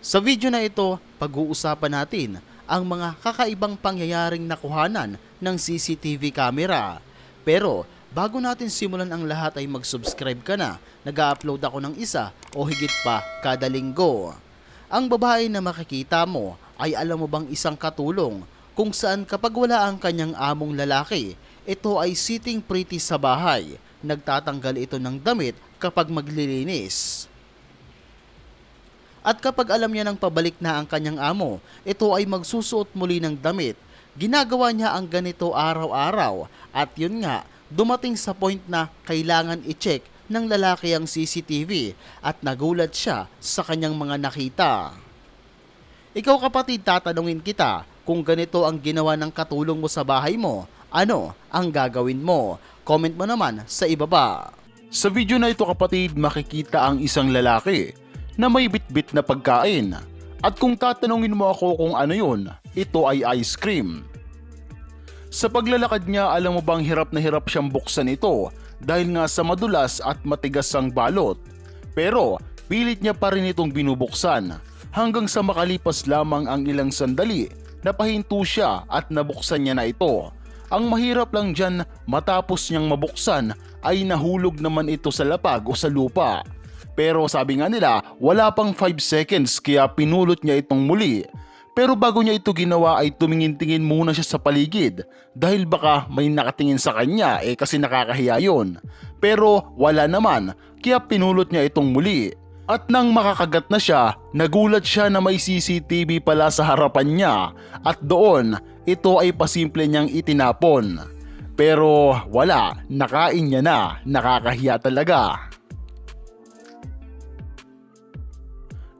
Sa video na ito, pag-uusapan natin ang mga kakaibang pangyayaring nakuhanan ng CCTV camera. Pero bago natin simulan ang lahat ay mag-subscribe ka na. Nag-upload ako ng isa o higit pa kada linggo. Ang babae na makikita mo ay alam mo bang isang katulong kung saan kapag wala ang kanyang among lalaki, ito ay sitting pretty sa bahay. Nagtatanggal ito ng damit kapag maglilinis. At kapag alam niya ng pabalik na ang kanyang amo, ito ay magsusuot muli ng damit. Ginagawa niya ang ganito araw-araw at yun nga, dumating sa point na kailangan i-check ng lalaki ang CCTV at nagulat siya sa kanyang mga nakita. Ikaw kapatid, tatanungin kita, kung ganito ang ginawa ng katulong mo sa bahay mo, ano ang gagawin mo? Comment mo naman sa ibaba. Sa video na ito kapatid makikita ang isang lalaki na may bitbit na pagkain. At kung tatanungin mo ako kung ano yun, ito ay ice cream. Sa paglalakad niya alam mo bang hirap na hirap siyang buksan ito dahil nga sa madulas at matigas ang balot. Pero pilit niya pa rin itong binubuksan hanggang sa makalipas lamang ang ilang sandali napahinto siya at nabuksan niya na ito. Ang mahirap lang dyan matapos niyang mabuksan ay nahulog naman ito sa lapag o sa lupa. Pero sabi nga nila wala pang 5 seconds kaya pinulot niya itong muli. Pero bago niya ito ginawa ay tumingin-tingin muna siya sa paligid dahil baka may nakatingin sa kanya eh kasi nakakahiya yun. Pero wala naman kaya pinulot niya itong muli. At nang makakagat na siya, nagulat siya na may CCTV pala sa harapan niya at doon ito ay pasimple niyang itinapon. Pero wala, nakain niya na, nakakahiya talaga.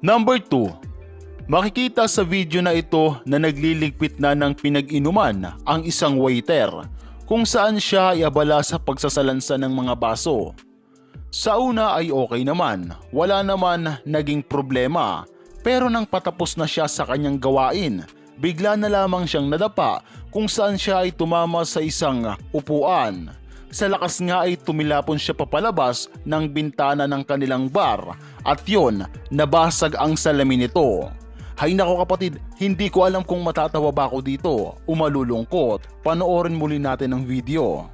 Number 2. Makikita sa video na ito na nagliligpit na ng pinag-inuman ang isang waiter kung saan siya ay abala sa pagsasalansa ng mga baso. Sa una ay okay naman, wala naman naging problema. Pero nang patapos na siya sa kanyang gawain, bigla na lamang siyang nadapa kung saan siya ay tumama sa isang upuan. Sa lakas nga ay tumilapon siya papalabas ng bintana ng kanilang bar at yon nabasag ang salamin nito. Hay nako kapatid, hindi ko alam kung matatawa ba ako dito o malulungkot. Panoorin muli natin ang video.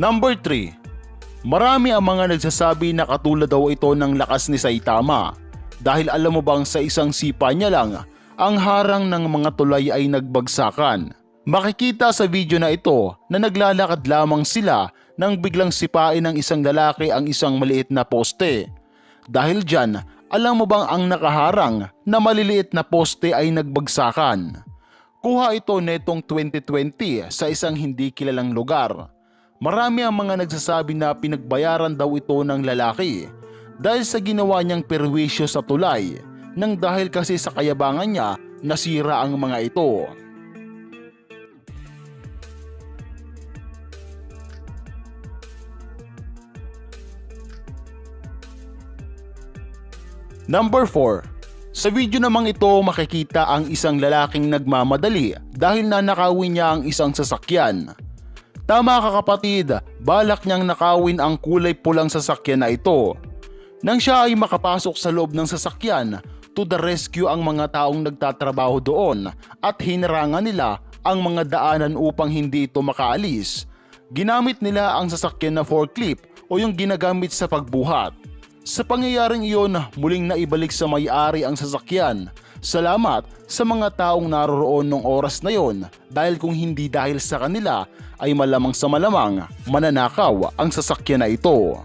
Number 3. Marami ang mga nagsasabi na katulad daw ito ng lakas ni Saitama dahil alam mo bang sa isang sipa niya lang ang harang ng mga tulay ay nagbagsakan. Makikita sa video na ito na naglalakad lamang sila nang biglang sipain ng isang lalaki ang isang maliit na poste. Dahil dyan, alam mo bang ang nakaharang na maliliit na poste ay nagbagsakan? Kuha ito netong 2020 sa isang hindi kilalang lugar. Marami ang mga nagsasabi na pinagbayaran daw ito ng lalaki dahil sa ginawa niyang perwisyo sa tulay nang dahil kasi sa kayabangan niya nasira ang mga ito. Number 4. Sa video namang ito makikita ang isang lalaking nagmamadali dahil nanakawin niya ang isang sasakyan. Tama ka kapatid, balak niyang nakawin ang kulay pulang sasakyan na ito. Nang siya ay makapasok sa loob ng sasakyan, to the rescue ang mga taong nagtatrabaho doon at hinarangan nila ang mga daanan upang hindi ito makaalis. Ginamit nila ang sasakyan na forklift o yung ginagamit sa pagbuhat. Sa pangyayaring iyon, muling naibalik sa may-ari ang sasakyan. Salamat sa mga taong naroroon nung oras na yon dahil kung hindi dahil sa kanila ay malamang sa malamang mananakaw ang sasakyan na ito.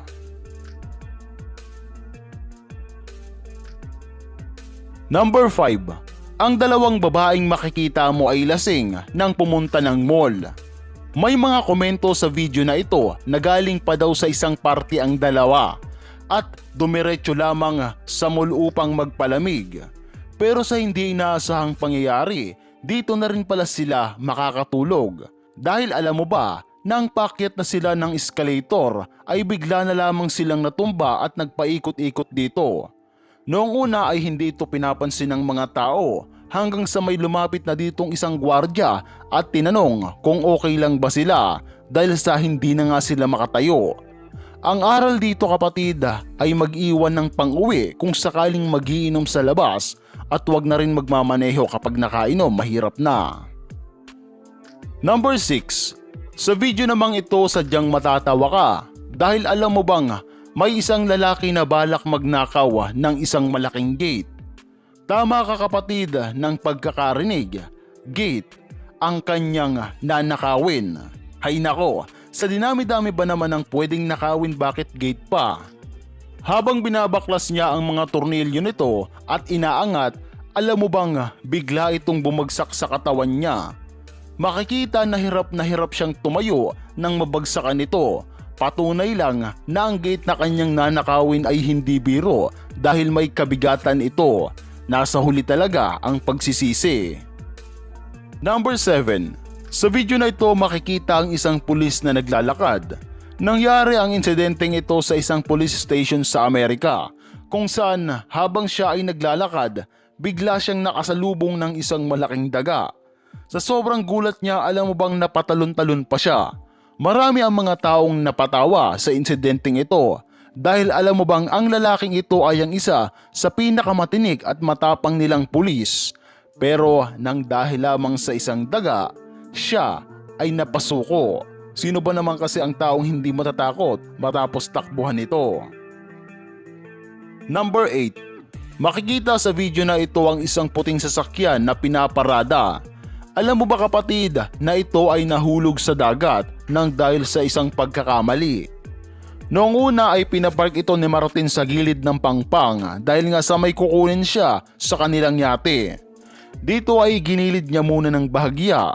Number 5. Ang dalawang babaeng makikita mo ay lasing nang pumunta ng mall. May mga komento sa video na ito na galing pa daw sa isang party ang dalawa at dumiretso lamang sa mall upang magpalamig. Pero sa hindi inaasahang pangyayari, dito na rin pala sila makakatulog. Dahil alam mo ba, nang pakyat na sila ng escalator ay bigla na lamang silang natumba at nagpaikot-ikot dito. Noong una ay hindi ito pinapansin ng mga tao hanggang sa may lumapit na ditong isang gwardya at tinanong kung okay lang ba sila dahil sa hindi na nga sila makatayo. Ang aral dito kapatid ay mag-iwan ng pang-uwi kung sakaling magiinom sa labas at wag na rin magmamaneho kapag nakainom mahirap na. Number 6. Sa video namang ito sadyang matatawa ka dahil alam mo bang may isang lalaki na balak magnakaw ng isang malaking gate. Tama ka kapatid ng pagkakarinig. Gate ang kanyang nanakawin. Hay nako, sa dinami-dami ba naman ang pwedeng nakawin bakit gate pa? Habang binabaklas niya ang mga tornilyo nito at inaangat, alam mo bang bigla itong bumagsak sa katawan niya? Makikita na hirap na hirap siyang tumayo nang mabagsakan nito. Patunay lang na ang gate na kanyang nanakawin ay hindi biro dahil may kabigatan ito. Nasa huli talaga ang pagsisisi. Number 7. Sa video na ito makikita ang isang pulis na naglalakad. Nangyari ang insidenteng ito sa isang police station sa Amerika kung saan habang siya ay naglalakad, bigla siyang nakasalubong ng isang malaking daga. Sa sobrang gulat niya alam mo bang napatalon-talon pa siya. Marami ang mga taong napatawa sa insidenteng ito dahil alam mo bang ang lalaking ito ay ang isa sa pinakamatinik at matapang nilang pulis. Pero nang dahil lamang sa isang daga, siya ay napasuko. Sino ba naman kasi ang taong hindi matatakot matapos takbuhan ito? Number 8. Makikita sa video na ito ang isang puting sasakyan na pinaparada. Alam mo ba kapatid na ito ay nahulog sa dagat nang dahil sa isang pagkakamali? Noong una ay pinapark ito ni Martin sa gilid ng pangpang dahil nga sa may kukunin siya sa kanilang yate. Dito ay ginilid niya muna ng bahagya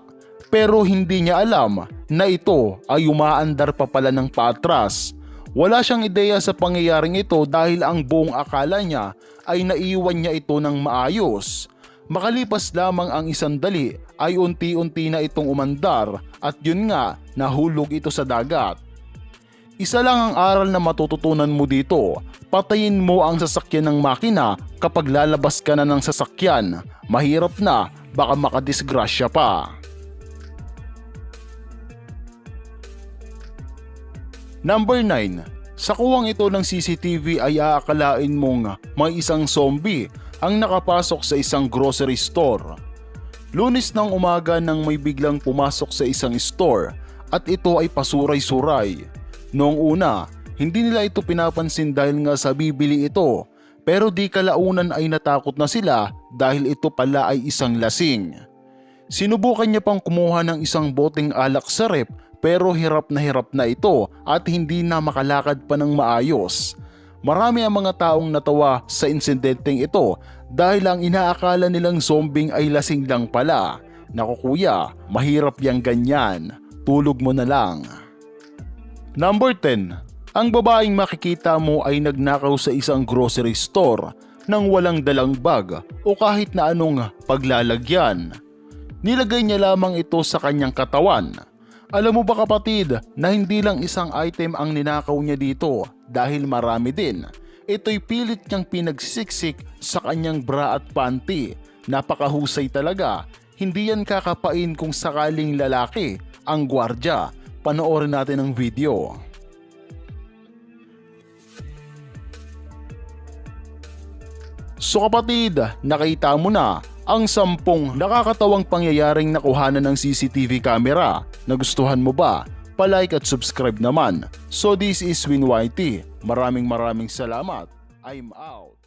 pero hindi niya alam na ito ay umaandar pa pala ng paatras. Wala siyang ideya sa pangyayaring ito dahil ang buong akala niya ay naiwan niya ito ng maayos. Makalipas lamang ang isang dali ay unti-unti na itong umandar at yun nga nahulog ito sa dagat. Isa lang ang aral na matututunan mo dito, patayin mo ang sasakyan ng makina kapag lalabas ka na ng sasakyan. Mahirap na, baka makadisgrasya pa. Number 9. Sa kuwang ito ng CCTV ay aakalain mong may isang zombie ang nakapasok sa isang grocery store. Lunes ng umaga nang may biglang pumasok sa isang store at ito ay pasuray-suray. Noong una, hindi nila ito pinapansin dahil nga sa bibili ito pero di kalaunan ay natakot na sila dahil ito pala ay isang lasing. Sinubukan niya pang kumuha ng isang boteng alak sa rep pero hirap na hirap na ito at hindi na makalakad pa ng maayos. Marami ang mga taong natawa sa insidenteng ito dahil ang inaakala nilang zombing ay lasing lang pala. Naku kuya, mahirap yang ganyan. Tulog mo na lang. Number 10. Ang babaeng makikita mo ay nagnakaw sa isang grocery store nang walang dalang bag o kahit na anong paglalagyan. Nilagay niya lamang ito sa kanyang katawan. Alam mo ba kapatid na hindi lang isang item ang ninakaw niya dito dahil marami din. Ito'y pilit niyang pinagsisiksik sa kanyang bra at panty. Napakahusay talaga. Hindi yan kakapain kung sakaling lalaki ang gwardya. Panoorin natin ang video. So kapatid, nakita mo na ang sampung nakakatawang pangyayaring nakuhanan ng CCTV camera. Nagustuhan mo ba? Palike at subscribe naman. So this is WinYT. Maraming maraming salamat. I'm out.